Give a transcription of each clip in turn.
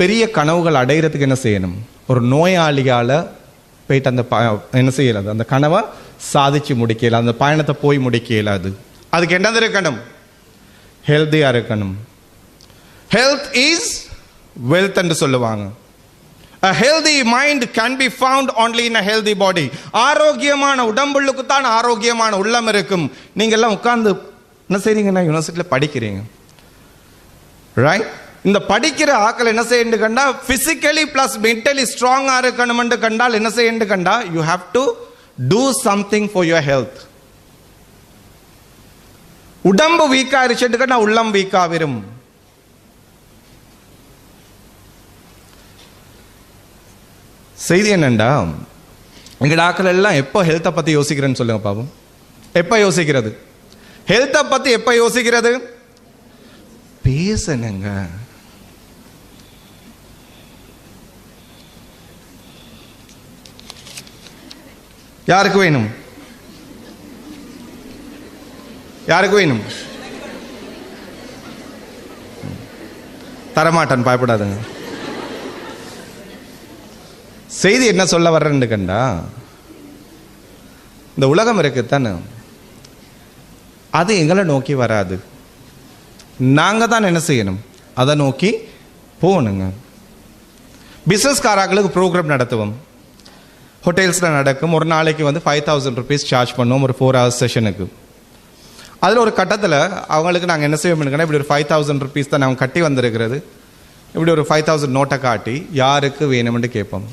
பெரிய கனவுகள் அடைகிறதுக்கு என்ன செய்யணும்? ஒரு நோயாளியால் போயிட்டு அந்த ப- என்ன செய்யலாது அந்த கனவை சாதிச்சு முடிக்கல அந்த பயணத்தை போய் முடிக்கல அது. அதுக்கு என்னது இருக்கணும்? ஹெல்த்தியாக இருக்கணும். ஹெல்த் இஸ் வெல்த் என்று சொல்லுவாங்க. A healthy mind can be found only in a healthy body ஆரோக்கியமான உடம்புள்ளுக்கு தான் ஆரோக்கியமான உள்ளம் இருக்கும். நீங்கள் எல்லாம் உட்காந்து என்ன செய்றீங்கன்னா யூனிவர்சிட்டியில் படிக்கிறீங்க ரைட் இந்த படிக்கிற ஆக்கள் என்ன செய்யண்டு கண்டா பிசிக்கலி பிளஸ் மென்டலி ஸ்ட்ராங்காக இருக்கணும்னு கண்டால் என்ன செய்யண்டு கண்டா you have to do something for your health உடம்பு வீக்கா இருச்சுட்டு கண்டா உள்ளம் வீக்கா வரும். செய்தி என்னண்டா? எங்கட ஆக்கள் எல்லாம் எப்போ ஹெல்த்தை பத்தி யோசிக்கிறேன்னு சொல்லுங்க பாவம் எப்போ யோசிக்கிறது? ஹெல்த்தை பத்தி எப்போ யோசிக்கிறது? பேசணுங்க. யாருக்கு வேணும்? யாருக்கு வேணும்? தரமாட்டான் பயப்படாதுங்க. செய்தி என்ன சொல்ல வர்றேன்னு கண்டா? இந்த உலகம் இருக்குத்தானே அது எங்களை நோக்கி வராது. நாங்கள் தான் என்ன செய்யணும்? அதை நோக்கி போகணுங்க. பிஸ்னஸ்காரர்களுக்கு ப்ரோக்ராம் நடத்துவோம். ஹோட்டல்ஸில் நடக்கும். ஒரு நாளைக்கு வந்து ஃபைவ் தௌசண்ட் ருபீஸ் சார்ஜ் பண்ணுவோம் ஒரு ஃபோர் ஹவர்ஸ் செஷனுக்கு அதில் ஒரு கட்டத்தில் அவங்களுக்கு நாங்கள் என்ன செய்வோம்னுங்கன்னா இப்படி ஒரு ஃபைவ் தௌசண்ட் ருபீஸ் தான் நாங்கள் கட்டி வந்திருக்கிறது. இப்படி ஒரு ஃபைவ் தௌசண்ட் நோட்டை காட்டி யாருக்கு வேணும்னு கேட்போம்.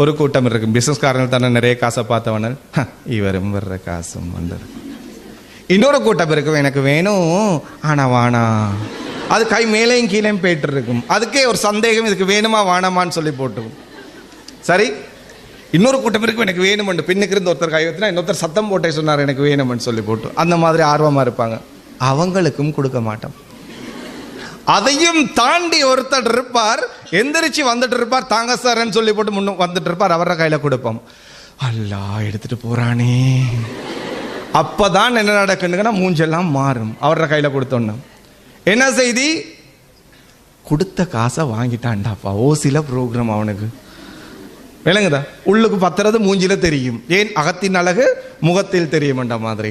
ஒரு கூட்டம் இருக்கும் பிஸ்னஸ்காரங்கள் தானே நிறைய காசை பார்த்தவன. இவரும் வர்ற காசும் வந்தது. இன்னொரு கூட்டம் இருக்கும் எனக்கு வேணும். ஆனா வானா அது கை மேலேயும் கீழேயும் போயிட்டு இருக்கும். அதுக்கே ஒரு சந்தேகம் இதுக்கு வேணுமா வானாமான்னு சொல்லி போட்டுக்கும். சரி? இன்னொரு கூட்டம் இருக்கும் எனக்கு வேணும்னு பின்னுக்கு இருந்து ஒருத்தர் கை வைத்தினா இன்னொருத்தர் சத்தம் போட்டே சொன்னார் எனக்கு வேணும்னு சொல்லி போட்டு. அந்த மாதிரி ஆர்வமாக இருப்பாங்க. அவங்களுக்கும் கொடுக்க மாட்டோம். அதையும் தாண்டி ஒருத்தர் இருப்பார் எந்திரிச்சு வந்துட்டு இருப்பார் தாங்க சார்ன்னு சொல்லி போட்டு முன்ன வந்துட்டு இருப்பார் அவர கையில் கொடுப்போம். அல்லா எடுத்துட்டு போறானே. அப்பதான் என்ன நடக்குதுன்னா மூஞ்செல்லாம் மாறும் அவர கையில கொடுத்தோன்னு. என்ன செய்தி? கொடுத்த காசை வாங்கிட்டான்டாப்பா ஓசில ப்ரோக்ராம் அவனுக்கு. விளங்குதா? உள்ளுக்கு பத்துறது மூஞ்சில தெரியும். ஏன்? அகத்தின் அழகு முகத்தில் தெரியும்ன்ற மாதிரி.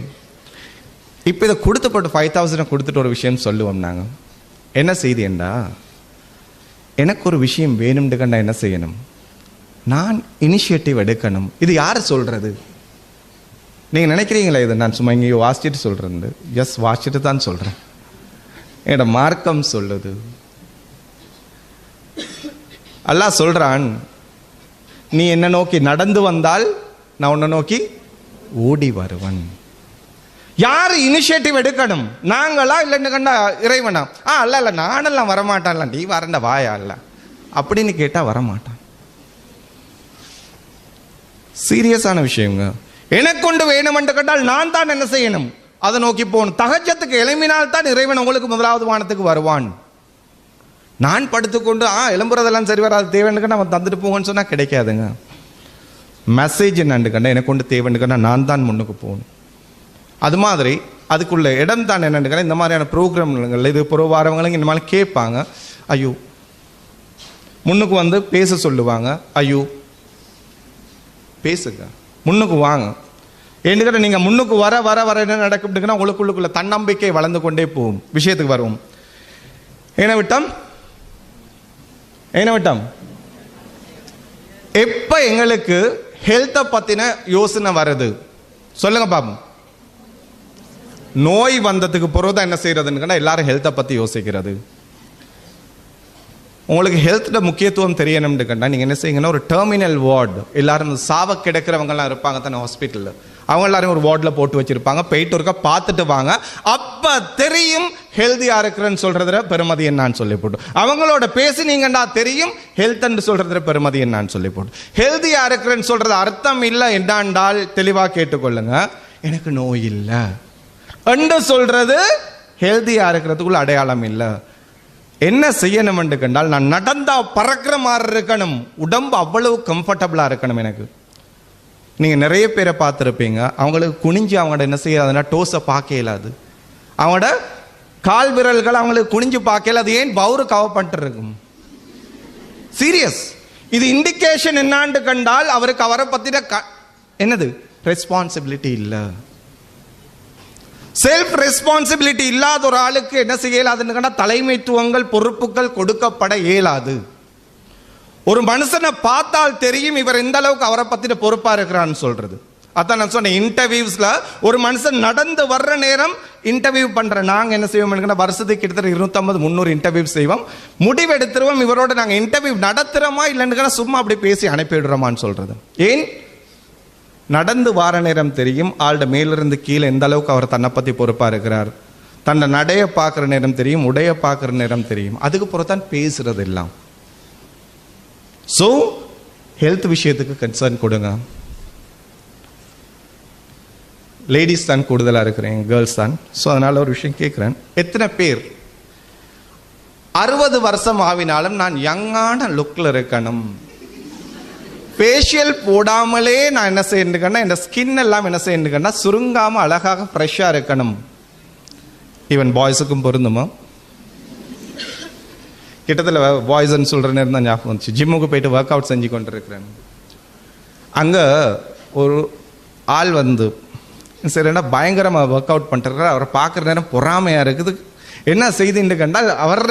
இப்போ இதை கொடுத்தப்பட்டு ஃபைவ் தௌசண்ட் கொடுத்துட்டு ஒரு விஷயம் சொல்லுவோம் நாங்கள் என்ன செய்தி என்றா? எனக்கு ஒரு விஷயம் வேணும்னு கண்டா என்ன செய்யணும்? நான் இனிஷியேட்டிவ் எடுக்கணும். இது யார் சொல்கிறது நீங்கள் நினைக்கிறீங்களா இது? நான் சும்மா இங்கேயோ வாசிச்சுட்டு சொல்கிறேன் எஸ் வாசிச்சுட்டு தான் சொல்கிறேன் என்னோட மார்க்கம் சொல்லுது. அல்லாஹ் சொல்கிறான் நீ என்ன நோக்கி நடந்து வந்தால் நான் உன்னை நோக்கி ஓடி வருவன். யார் இனிஷியேட்டிவ் எடுக்கணும்? நாங்களா இல்லைன்னு கண்டா இறைவனா? ஆ அல்ல இல்லை நானெல்லாம் வரமாட்டான்ல நீ வரண்ட வாயா இல்ல அப்படின்னு கேட்டா வரமாட்டான். சீரியஸான விஷயங்க. எனக்கு கொண்டு வேணுமென்று கேட்டால் நான் தான் என்ன செய்யணும்? அதை நோக்கி போகணும். தகஜத்துக்கு எழுப்பினால் தான் இறைவன் உங்களுக்கு முதலாவது வானத்துக்கு வருவான். நான் படுத்துக்கொண்டு ஆ இளம்புறதெல்லாம் சரி வராது தேவனுக்கு நம்ம தந்துட்டு போங்கன்னு சொன்னால் கிடைக்காதுங்க. மெசேஜ் என்னண்டு கண்டா எனக்கு கொண்டு தேவைன்னு நான் தான் முன்னுக்கு போகணும். அது மாதிரி அதுக்குள்ள இடம் தான் என்னென்னு இந்த மாதிரியான ப்ரோக்ராம்கள் இது புற வாரவங்களும் இந்த மாதிரி கேட்பாங்க. ஐயோ. முன்னுக்கு வந்து பேச சொல்லுவாங்க. ஐயோ. பேசுங்க. முன்னுக்கு வாங்க. ஏன்னு நீங்கள் முன்னுக்கு வர வர வர என்ன நடக்குதுன்னா உங்களுக்குள்ளுக்குள்ள தன்னம்பிக்கை வளர்ந்து கொண்டே போகும். விஷயத்துக்கு வருவோம். என்ன விட்டம் என்ன விட்டம்? எப்போ எங்களுக்கு ஹெல்த்தை பத்தின யோசனை வருது? சொல்லுங்க பாப்போம். நோய் வந்ததுக்கு பிறகு தான் என்ன செய்யறதுன்னு எல்லாரும் ஹெல்த்தை பற்றி யோசிக்கிறது. உங்களுக்கு ஹெல்த்தோட முக்கியத்துவம் தெரியணும்னு கேட்டால் நீங்க என்ன செய்யுங்கன்னா ஒரு டெர்மினல் வார்டு எல்லாரும் சாவ கிடக்கிறவங்கலாம் இருப்பாங்க தானே ஹாஸ்பிட்டலில் அவங்க எல்லாரும் ஒரு வார்டில் போட்டு வச்சுருப்பாங்க. போயிட்டு ஒருக்கா பார்த்துட்டு வாங்க. அப்போ தெரியும் ஹெல்த்தியாக இருக்கிறேன்னு சொல்றதுல பெருமதி என்னான்னு சொல்லி போட்டு. அவங்களோட பேசினீங்கண்டா தெரியும் ஹெல்த்ன்னு சொல்றதுல பெருமதி என்னான்னு சொல்லி போட்டு. ஹெல்த்தியாக இருக்கிறேன்னு சொல்கிறது அர்த்தம் இல்லை என்னான்றால் தெளிவாக கேட்டுக்கொள்ளுங்க. எனக்கு நோய் இல்லை. என்று சொல்கிறது ஹெல்தியா இருக்கிறதுக்குள்ள அடையாளம் இல்லை. என்ன செய்யணும் கண்டால் நான் நடந்தா பறக்கிற மாதிரி இருக்கணும். உடம்பு அவ்வளவு கம்ஃபர்டபுளாக இருக்கணும் எனக்கு. நீங்கள் நிறைய பேரை பார்த்துருப்பீங்க. அவங்களுக்கு குனிஞ்சு அவங்களோட என்ன செய்யாதுன்னா டோஸை பார்க்க இயலாது. அவங்களோட கால் விரல்கள் அவங்களுக்கு குனிஞ்சு பார்க்கல அது ஏன்? பவுரு கவப்பட்டு இருக்கும் சீரியஸ் இது இண்டிகேஷன் என்னான்னு கண்டால் அவருக்கு அவரை பத்தின க- என்னது? ரெஸ்பான்சிபிலிட்டி இல்லை. செல்ஃப் ரெஸ்பான்சிபிலிட்டி இல்லாத ஒரு ஆளுக்கு என்ன செய்ய இயலாதுன்னு கண்டா தலைமைத்துவங்கள் பொறுப்புகள் கொடுக்கப்பட இயலாது. ஒரு மனுஷனை பார்த்தால் தெரியும் இவர் எந்த அளவுக்கு அவரை பத்தின பொறுப்பா இருக்கிறான்னு சொல்றது. அதான் நான் சொன்னேன் இன்டர்வியூஸ்ல ஒரு மனுஷன் நடந்து வர்ற நேரம் இன்டர்வியூ பண்ற நாங்க என்ன செய்வோம் வருஷத்துக்கு கிட்டத்தட்ட இருநூத்தம்பது முந்நூறு இன்டர்வியூ செய்வோம். முடிவு எடுத்துருவோம் இவரோட நாங்க இன்டர்வியூ நடத்துறோமா இல்லைன்னு சும்மா அப்படி பேசி அனுப்பிவிடுறோமான்னு சொல்றது. ஏன்? நடந்து வார நேரம் தெரியும் ஆள்ட மேலிருந்து கீழே எந்த அளவுக்கு அவர் தன்னை பத்தி பொறுப்பா இருக்கிறார். தன்னை நடைய பார்க்குற நேரம் தெரியும் உடைய பார்க்குற நேரம் தெரியும். அதுக்கு புறத்தான் பேசுறது எல்லாம். ஸோ ஹெல்த் விஷயத்துக்கு கன்சர்ன் கொடுங்க. லேடிஸ் தான் கூடுதலாக இருக்கிறேன் கேர்ள்ஸ் தான். ஸோ அதனால் ஒரு விஷயம் கேட்குறேன் எத்தனை பேர்? அறுபது வருஷம் ஆவினாலும் நான் யங்கான லுக்கில் இருக்கணும். ஃபேஷியல் போடாமலே நான் என்ன செய்யணுக்கன்னா இந்த ஸ்கின் எல்லாம் என்ன செய்யணுக்கன்னா சுருங்காமல் அழகாக ஃப்ரெஷ்ஷாக இருக்கணும். ஈவன் பாய்ஸுக்கும் பொருந்துமா? கிட்டத்தில் பாய்ஸ்ன்னு சொல்கிற நேரம் தான் ஞாபகம் வந்துச்சு. ஜிம்முக்கு போயிட்டு ஒர்க் அவுட் செஞ்சு கொண்டு இருக்கிறேன் அங்கே ஒரு ஆள் வந்து சரி என்ன பயங்கரமாக ஒர்க் அவுட் பண்ணுறாரு அவரை பார்க்குற நேரம் பொறாமையாக இருக்குது. என்ன செய்தின்னு கண்டால் அவர்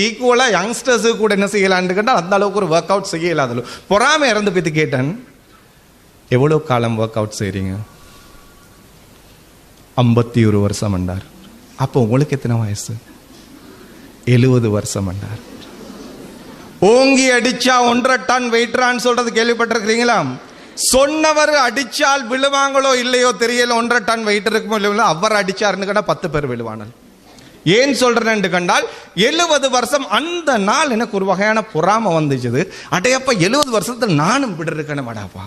ஈக்குவலாக யங்ஸ்டர்ஸு கூட என்ன செய்யலான்னு கண்டால் அந்த அளவுக்கு ஒரு ஒர்க் அவுட் செய்ய அதில் பொறாமை இறந்து போய்த்து கேட்டேன். எவ்வளோ காலம் ஒர்க் அவுட் செய்கிறீங்க ஐம்பத்தி ஒரு வருஷம் என்றார். அப்போ உங்களுக்கு எத்தனை வயசு? எழுபது வருஷம் என்றார் ஓங்கி அடிச்சா ஒன்றரை டன் வெயிட்ரான்னு சொல்றது கேள்விப்பட்டிருக்கிறீங்களா? சொன்னவர் அடிச்சால் விழுவாங்களோ இல்லையோ தெரியல ஒன்றரை டன் வெயிட் இருக்குமோ இல்லையோ அவர் அடிச்சாருன்னு கண்டா பத்து பேர் விழுவானல். ஏன் சொல்றேன்னு கண்டால் எழுபது வருஷம் அந்த நாள் எனக்கு ஒரு வகையான பொறாம வந்துச்சுது. அடையப்ப எழுபது வருஷத்துல நானும் இப்படி அடாப்பா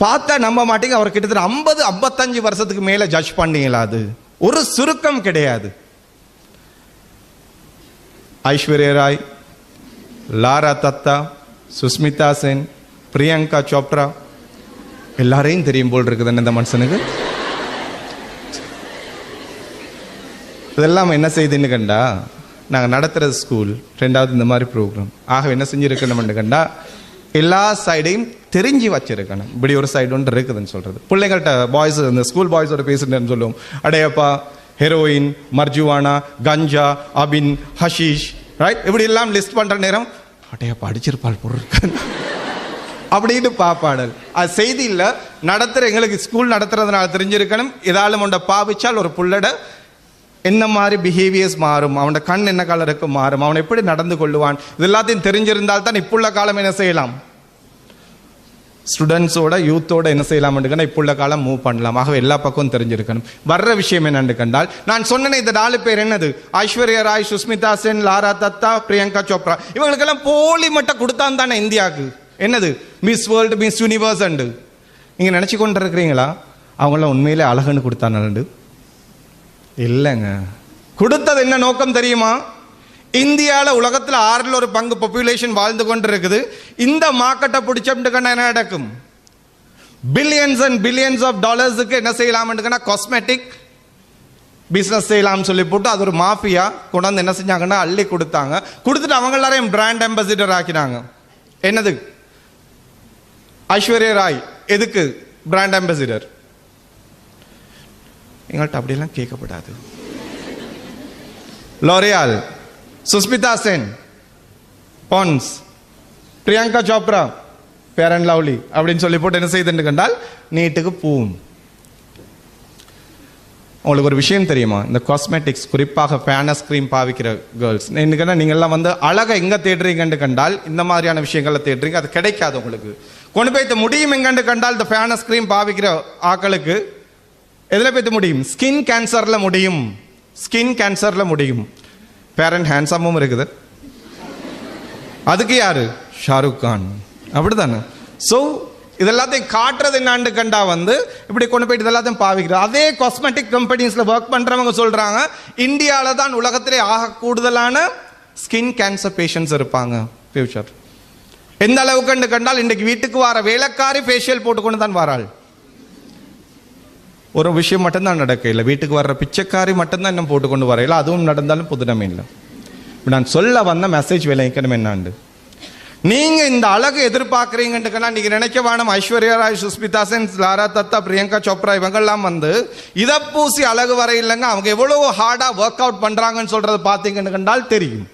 பார்த்தா நம்ப மாட்டேங்க அவர் கிட்டத்தட்ட ஐம்பது ஐம்பத்தஞ்சு வருஷத்துக்கு மேல ஜட்ஜ் பண்ணீங்களா அது? ஒரு சுருக்கம் கிடையாது. ஐஸ்வர்யா ராய் லாரா தத்தா சுஸ்மிதா சென் பிரியங்கா சோப்ரா எல்லாரையும் தெரியும் போல் இருக்குது இந்த மனுஷனுக்கு. இதெல்லாம் என்ன செய்துன்னு கண்டா நாங்கள் நடத்துகிற ஸ்கூல் ரெண்டாவது இந்த மாதிரி ப்ரோக்ராம் ஆக என்ன செஞ்சுருக்கணும்னு கண்டா எல்லா சைடையும் தெரிஞ்சு வச்சிருக்கணும். இப்படி ஒரு சைடு ஒன்று இருக்குதுன்னு சொல்கிறது பிள்ளைங்கள்ட்ட பாய்ஸ் இந்த ஸ்கூல் பாய்ஸோட பேசுறேன்னு சொல்லுவோம். அடையப்பா ஹெரோயின் மர்ஜுவானா கஞ்சா அபின் ஹஷீஷ் ரைட் இப்படி எல்லாம் லிஸ்ட் பண்ணுற நேரம் அட்டையா படிச்சிருப்பாள் பொருள் அப்படின்னு பாப்பாடல். அது செய்தி இல்லை. நடத்துகிற எங்களுக்கு ஸ்கூல் நடத்துறதுனால தெரிஞ்சிருக்கணும். ஏதாலும் உண்ட பாவிச்சால் ஒரு புள்ளட என்ன மாதிரி பிஹேவியர்ஸ் மாறும்? அவனோட கண் என்ன கலருக்கு மாறும்? அவன் எப்படி நடந்து கொள்ளுவான்? இது எல்லாத்தையும் தெரிஞ்சிருந்தால் தான் இப்புள்ள காலம் என்ன செய்யலாம்? ஸ்டூடெண்ட்ஸோட யூத்தோட என்ன செய்யலாம் உள்ள காலம் மூவ் பண்ணலாம். ஆகவே எல்லா பக்கமும் தெரிஞ்சிருக்கணும். வர்ற விஷயம் என்னன்னு கண்டால் நான் சொன்னேனே இந்த நாலு பேர் என்னது? ஐஸ்வர்யா ராய் சுஸ்மிதா சென் லாரா தத்தா பிரியங்கா சோப்ரா. இவங்களுக்கெல்லாம் போலி மட்டும் கொடுத்தான் தானே இந்தியாவுக்கு. என்னது? Miss world miss universe and. நீங்கள் நினச்சி கொண்டு இருக்கிறீங்களா அவங்களாம் உண்மையிலே அழகுன்னு கொடுத்தானு இல்லைங்க. கொடுத்தது என்ன நோக்கம் தெரியுமா? இந்தியாவில் உலகத்தில் ஆறில் ஒரு பங்கு பாப்புலேஷன் வாழ்ந்து கொண்டு இருக்குது இந்த மார்க்கெட்டை பிடிச்சோம்ட்டு என்ன நடக்கும்? பில்லியன்ஸ் அண்ட் பில்லியன்ஸ் ஆஃப் டாலர்ஸுக்கு என்ன செய்யலாம்னுக்கன்னா காஸ்மெட்டிக் பிஸ்னஸ் செய்யலாம்னு சொல்லி போட்டு அது ஒரு மாஃபியா கொண்டாந்து என்ன செஞ்சாங்கன்னா அள்ளி கொடுத்தாங்க. கொடுத்துட்டு அவங்க எல்லாரையும் பிராண்ட் அம்பாசிடர் ஆக்கினாங்க. என்னது? ஐஸ்வர்யா ராய் எதுக்கு பிராண்ட் அம்பாசிடர் எங்கள்கிட்ட அப்படியெல்லாம் கேட்கப்படாது. L'Oreal Sushmita Sen Pond's Priyanka Chopra fair and lovely அப்படின்னு சொல்லி போட்டு என்ன செய்துன்னு கண்டால் நீட்டுக்கு பூவும் உங்களுக்கு ஒரு விஷயம் தெரியுமா? இந்த காஸ்மெட்டிக்ஸ் குறிப்பாக ஃபேனஸ் கிரீம் பாவிக்கிற கேர்ள்ஸ் இன்னைக்கு நீங்கள்லாம் வந்து அழகை எங்கே தேடுறீங்கன்னு கண்டால் இந்த மாதிரியான விஷயங்களை தேடுறீங்க அது கிடைக்காது உங்களுக்கு. கொண்டு போய்த்து முடியும் எங்கன்னு கண்டால் இந்த ஃபேனஸ் கிரீம் பாவிக்கிற ஆக்களுக்கு எதில் போய்த்து முடியும்? ஸ்கின் கேன்சரில் முடியும். ஸ்கின் கேன்சரில் முடியும். பேரண்ட் ஹேண்ட்ஸமும் இருக்குது. அதுக்கு யாரு? ஷாருக் கான். அப்படிதானே ஸோ இதெல்லாத்தையும் காட்டுறது என்னாண்டு கண்டா வந்து இப்படி கொண்டு போயிட்டு இதெல்லாத்தையும் பாவிக்கிறது அதே காஸ்மெட்டிக் கம்பெனிஸில் ஒர்க் பண்ணுறவங்க சொல்கிறாங்க இந்தியாவில் தான் உலகத்திலே ஆக கூடுதலான ஸ்கின் கேன்சர் பேஷண்ட்ஸ் இருப்பாங்க. ஃபியூச்சர் எந்த அளவுக்கு கண்டால் இன்றைக்கு வீட்டுக்கு வர வேலைக்காரி ஃபேஷியல் போட்டுக்கொண்டு தான் வராள். ஒரு விஷயம் மட்டும்தான் நடக்கையில் வீட்டுக்கு வர்ற பிச்சைக்காரி மட்டும்தான் இன்னும் போட்டுக்கொண்டு வரையில. அதுவும் நடந்தாலும் புதுனமே இல்லை. நான் சொல்ல வந்த மெசேஜ் விளைவிக்கணும் என்னாண்டு? நீங்கள் இந்த அழகு எதிர்பார்க்குறீங்கன்ட்டுக்கெல்லாம் நீங்கள் நினைக்க வேணும். ஐஸ்வர்யா ராய் சுஸ்மிதா சென் லாரா தத்தா பிரியங்கா சோப்ரா இவங்கெல்லாம் வந்து இதை பூசி அழகு வர இல்லைங்க அவங்க எவ்வளோ ஹார்டாக ஒர்க் அவுட் பண்ணுறாங்கன்னு சொல்கிறத பார்த்தீங்கன்னு கண்டால் தெரியும்.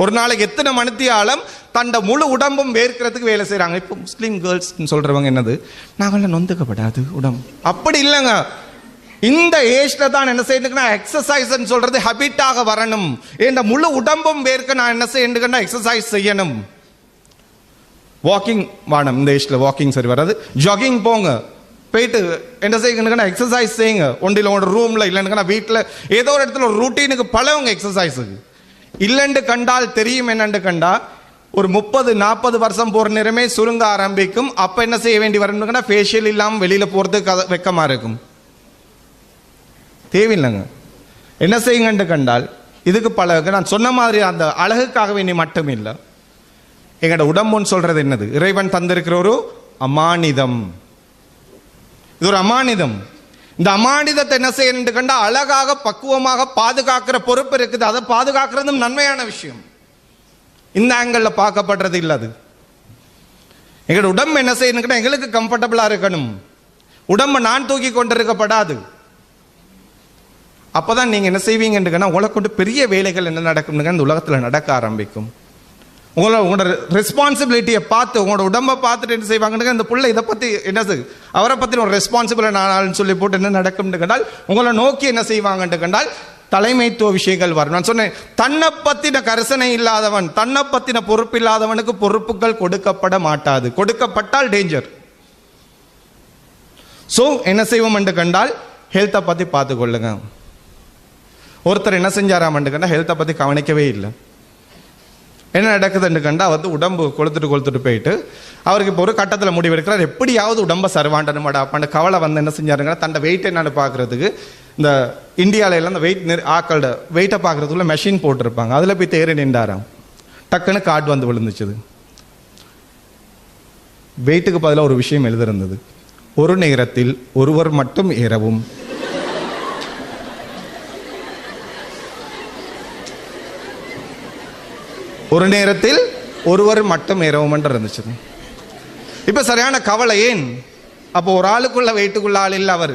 ஒரு நாளைக்கு எத்தனை மணித்தியாலம் தண்ட முழு உடம்பும் வேர்க்கிறதுக்கு வேலை செய்கிறாங்க இப்போ முஸ்லீம் கேர்ள்ஸ்னு சொல்கிறவங்க என்னது? நாங்களாம் நொந்துக்கப்படாது உடம்பு. அப்படி இல்லைங்க. இந்த ஏஜ்ல தான் என்ன செய்யணும்னா எக்ஸசைஸ் சொல்றது ஹபிட்டாக வரணும். இந்த முழு உடம்பும் வேர்க்க நான் என்ன செய்யணும்னா எக்ஸசைஸ் செய்யணும். வாக்கிங் வானம். இந்த ஏஜ்ல வாக்கிங் சரி வராது. ஜாகிங் போங்க. போயிட்டு என்ன செய்யுங்கன்னா எக்ஸசைஸ் செய்யுங்க. ஒன்றில் ஒரு ரூம்ல இல்லைன்னுக்குன்னா வீட்டில் ஏதோ ஒரு இடத்துல ஒரு ரூட்டீனுக்கு பழவங்க எக்ஸசைஸுக்கு இல்லைன்னு கண்டால் தெரியும் என்னென்று கண்டா? ஒரு முப்பது நாற்பது வருஷம் போகிற நேரமே சுருங்க ஆரம்பிக்கும். அப்போ என்ன செய்ய வேண்டி வரணும்னா ஃபேஷியல் இல்லாமல் வெளியில் போகிறது க வெக்கமாக இருக்கும். தேவையில்லைங்க. என்ன செய்யுங்கன்னு கண்டால் இதுக்கு பழக நான் சொன்ன மாதிரி அந்த அழகுக்காக வேண்டி மட்டும் இல்லை எங்களோட உடம்புன்னு சொல்கிறது என்னது? இறைவன் தந்திருக்கிற ஒரு அமானிதம். இது ஒரு அமானிதம். இந்த அமானிதத்தை என்ன செய்யணும் கண்டா அழகாக பக்குவமாக பாதுகாக்கிற பொறுப்பு இருக்குது. அதை பாதுகாக்கிறதும் நன்மையான விஷயம். இந்த ஆங்கிளில் பார்க்கப்படுறது இல்லை அது. எங்களோட உடம்பு என்ன செய்யணும்னா எங்களுக்கு கம்ஃபர்டபுளாக இருக்கணும். உடம்பை நான் தூக்கி கொண்டிருக்கப்படாது. அப்பதான் நீங்கள் என்ன செய்வீங்கன்னு உங்களை கொண்டு பெரிய வேலைகள் என்ன நடக்கும்னு இந்த உலகத்தில் நடக்க ஆரம்பிக்கும். உங்களோட உங்களோட ரெஸ்பான்சிபிலிட்டியை பார்த்து உங்களோட உடம்பை பார்த்துட்டு என்ன செய்வாங்கன்னு இந்த பிள்ளை இதை பற்றி என்ன செய்யுது அவரை பற்றி ஒரு ரெஸ்பான்சிபிள் நான் சொல்லி போட்டு என்ன நடக்கும்னு கண்டால் உங்களை நோக்கி என்ன செய்வாங்கன்னு கண்டால் தலைமைத்துவ விஷயங்கள் வரும். நான் சொன்னேன் தன்னை பற்றின கரிசனை இல்லாதவன் தன்னை பற்றின பொறுப்பு இல்லாதவனுக்கு பொறுப்புகள் கொடுக்கப்பட மாட்டாது. கொடுக்கப்பட்டால் டேஞ்சர் ஸோ என்ன செய்வோம் என்று கண்டால் ஹெல்த்தை பற்றி பார்த்துக்கொள்ளுங்க. ஒருத்தர் என்ன செஞ்சாராம் கண்டால் ஹெல்த்தை பற்றி கவனிக்கவே இல்லை. என்ன நடக்குதுன்னு கண்டால் வந்து உடம்பு கொளுத்துட்டு கொளுத்துட்டு போயிட்டு அவருக்கு இப்போ ஒரு கட்டத்தில் முடிவெடுக்கிறார். எப்படியாவது உடம்ப சர்வாண்டனுமாடா அப்ப கவலை வந்து என்ன செஞ்சாருங்கன்னா தன்னோட வெயிட் என்னன்னு பார்க்குறதுக்கு இந்த இந்தியாவில அந்த இந்த வெயிட் ஆக்களோட வெயிட்டை பார்க்குறதுக்குள்ள மெஷின் போட்டிருப்பாங்க. அதில் போய் தேறி நின்றாராம். டக்குன்னு கார்டு வந்து விழுந்துச்சுது. வெயிட்டுக்கு பதிலாக ஒரு விஷயம் எழுதிருந்தது. ஒரு நேரத்தில் ஒருவர் மட்டும் ஏறவும் ஒரு நேரத்தில் ஒருவர் மட்டும் ஏறவும் இருந்துச்சு இப்ப சரியான கவலை ஏன்? அப்போ ஒரு ஆளுக்குள்ள வெயிட்டுக்குள்ள ஆள் இல்லை அவர்.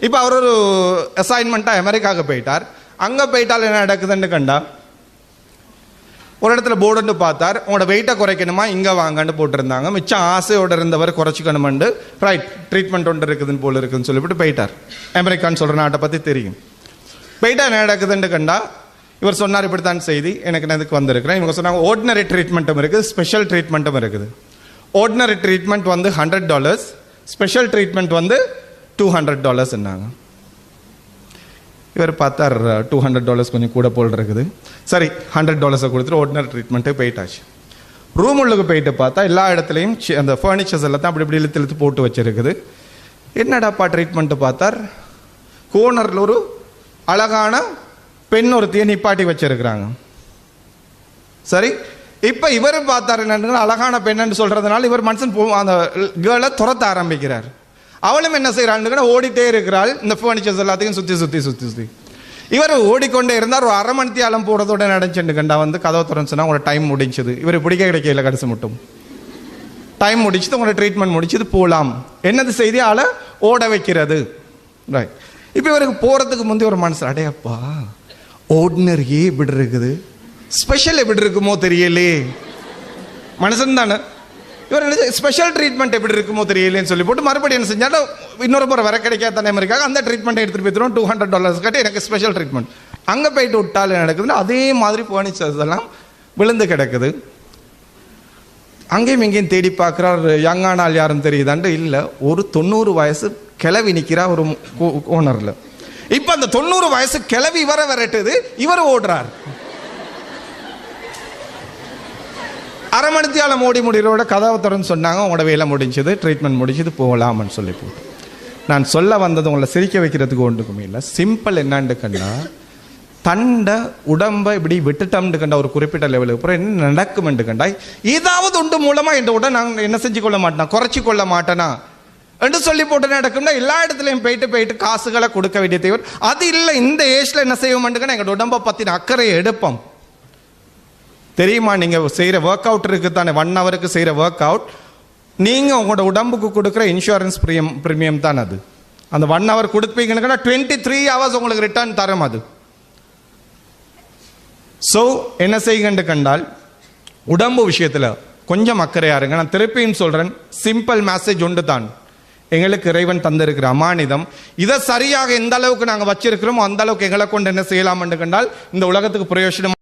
இப்ப அவர் ஒரு அசைன்மெண்ட்டா அமெரிக்காவுக்கு போயிட்டார். அங்க போயிட்டால் என்ன நடக்குதுன்னு கண்டா ஒரு இடத்துல போர்டுன்னு பார்த்தார். உங்களோட வெயிட்டை குறைக்கணுமா? இங்கே வாங்கன்னு போட்டிருந்தாங்க. மிச்சம் ஆசையோடு இருந்தவர் குறைச்சிக்கணுமெண்டு ரைட் ட்ரீட்மெண்ட் ஒன்று இருக்குதுன்னு போல் இருக்குதுன்னு சொல்லிவிட்டு போயிட்டார். அமெரிக்கான்னு சொல்கிற நாட்டை பற்றி தெரியும். போயிட்டா என்ன நடக்குதுன்னு கண்டா இவர் சொன்னார் இப்படித்தான் செய்தி. எனக்கு நான் இதுக்கு வந்திருக்கிறேன். இவங்க சொன்னாங்க ஆர்டினரி ட்ரீட்மெண்ட்டும் இருக்குது ஸ்பெஷல் ட்ரீட்மெண்ட்டும் இருக்குது. ஆர்டினரி ட்ரீட்மெண்ட் வந்து ஹண்ட்ரட் டாலர்ஸ் ஸ்பெஷல் ட்ரீட்மெண்ட் வந்து டூ ஹண்ட்ரட் டாலர்ஸ் இவர் பார்த்தார் டூ ஹண்ட்ரட் டாலர்ஸ் கொஞ்சம் கூட போல் இருக்குது. சரி ஹண்ட்ரட் டாலர்ஸை கொடுத்துட்டு ஆர்டினரி ட்ரீட்மெண்ட்டே போயிட்டாச்சு. ரூம் உள்ளுக்கு போயிட்டு பார்த்தா எல்லா இடத்துலையும் அந்த ஃபர்னிச்சர்ஸ் எல்லாத்தையும் அப்படி இப்படி இழுத்து இழுத்து போட்டு வச்சிருக்குது. என்னடாப்பா ட்ரீட்மெண்ட்டு பார்த்தார்? கோனரில் ஒரு அழகான பெண் ஒருத்தியை நிப்பாட்டி வச்சிருக்கிறாங்க. சரி? இப்போ இவர் பார்த்தாரு என்னன்னு அழகான பெண்ணு சொல்றதுனால இவர் மனுஷன் அந்த கேர்ளை துரத்த ஆரம்பிக்கிறார். அவளும் என்ன செய்யறான்னு ஓடிட்டே இருக்கிறாள். இந்த ஃபர்னிச்சர்ஸ் எல்லாத்தையும் சுத்தி சுத்தி சுத்தி சுத்தி. இவர் ஓடிக்கொண்டே இருந்தார். ஒரு அரை மணி தியாலம் போடுறதோட நடந்துச்சு கண்டா வந்து கதவை திறந்துச்சுன்னா உங்களோட டைம் முடிஞ்சது. இவர் பிடிக்க கிடைக்கல கடைசி மட்டும். டைம் முடிச்சுது உங்களோட ட்ரீட்மெண்ட் முடிச்சது போகலாம் என்னது செய்தி? ஆளை ஓட வைக்கிறது. ரைட் இப்போ இவருக்கு போகிறதுக்கு முந்தைய ஒரு மனசு அடையப்பா ஓர்டினரியே இப்படி இருக்குது ஸ்பெஷல் எப்படி இருக்குமோ தெரியலே. மனுஷன் தானே இவர் ஸ்பெஷல் ட்ரீட்மெண்ட் எப்படி இருக்குமோ தெரியலேன்னு சொல்லி போட்டு மறுபடியும் என்ன செஞ்சாலும் இன்னொரு முறை வர கிடைக்காத தானே இருக்காங்க அந்த ட்ரீட்மெண்ட் எடுத்துகிட்டு போய் டூ ஹண்ட்ரட் டாலர்ஸ் கட்டி எனக்கு ஸ்பெஷல் ட்ரீட்மெண்ட் அங்கே போயிட்டு விட்டால் என்ன நடக்குதுன்னா அதே மாதிரி போனிச்சு அதெல்லாம் விழுந்து கிடக்குது. அங்கேயும் இங்கேயும் தேடி பார்க்குறார். யங்கானால் யாரும் தெரியுதாண்டு இல்லை. ஒரு தொண்ணூறு வயசு கிளவி நிற்கிறா ஒரு ஓனரில் இப்போ அந்த தொண்ணூறு வயசு கிளவி வர விரட்டுது இவர் ஓடுறார். அரை மணித்தியாலம் மோடி முடிகிறோட கதவை திறந்து சொன்னாங்க உங்களோட வேலை முடிஞ்சது ட்ரீட்மெண்ட் முடிஞ்சது போகலாம்னு சொல்லி போட்டு. நான் சொல்ல வந்தது உங்களை சிரிக்க வைக்கிறதுக்கு ஒன்றுக்குமே இல்லை. சிம்பிள் என்னான்னு கண்டா தண்டை உடம்பை இப்படி விட்டுட்டோம்னு கண்டா ஒரு குறிப்பிட்ட லெவலுக்கு அப்புறம் என்ன நடக்கும்னு கண்டா ஏதாவது ஒன்று மூலமாக இந்த உடல் நான் என்ன செஞ்சு கொள்ள மாட்டேனா குறைச்சி கொள்ள மாட்டேனா என்று சொல்லி போட்டு நடக்கும்னா எல்லா இடத்துலையும் போயிட்டு போயிட்டு காசுகளை கொடுக்க வேண்டிய தேவை அது இல்லை இந்த ஏஜில் என்ன செய்வோம்னு எங்களோட உடம்பை பற்றின அக்கறையை எடுப்போம். தெரியுமா நீங்கள் செய்கிற ஒர்க் அவுட் இருக்கு தானே ஒன் ஹவருக்கு செய்கிற ஒர்க் அவுட் நீங்கள் உங்களோட உடம்புக்கு கொடுக்குற இன்சூரன்ஸ் ப்ரீமியம் ப்ரீமியம் தான் அது. அந்த ஒன் ஹவர் கொடுப்பீங்கன்னா டுவெண்ட்டி த்ரீ ஹவர்ஸ் உங்களுக்கு ரிட்டர்ன் தரும் அது. ஸோ என்ன செய்யுங்கன்னு கண்டால் உடம்பு விஷயத்தில் கொஞ்சம் அக்கறையாருங்க நான் திருப்பியும் சொல்கிறேன் சிம்பிள் மெசேஜ் ஒன்று தான் எங்களுக்கு இறைவன் தந்திருக்கிற அமானிதம். இதை சரியாக எந்த அளவுக்கு நாங்கள் வச்சிருக்கிறோமோ அந்த அளவுக்கு எங்களை கொண்டு என்ன செய்யலாம் என்று கண்டால் இந்த உலகத்துக்கு பிரயோஜனம்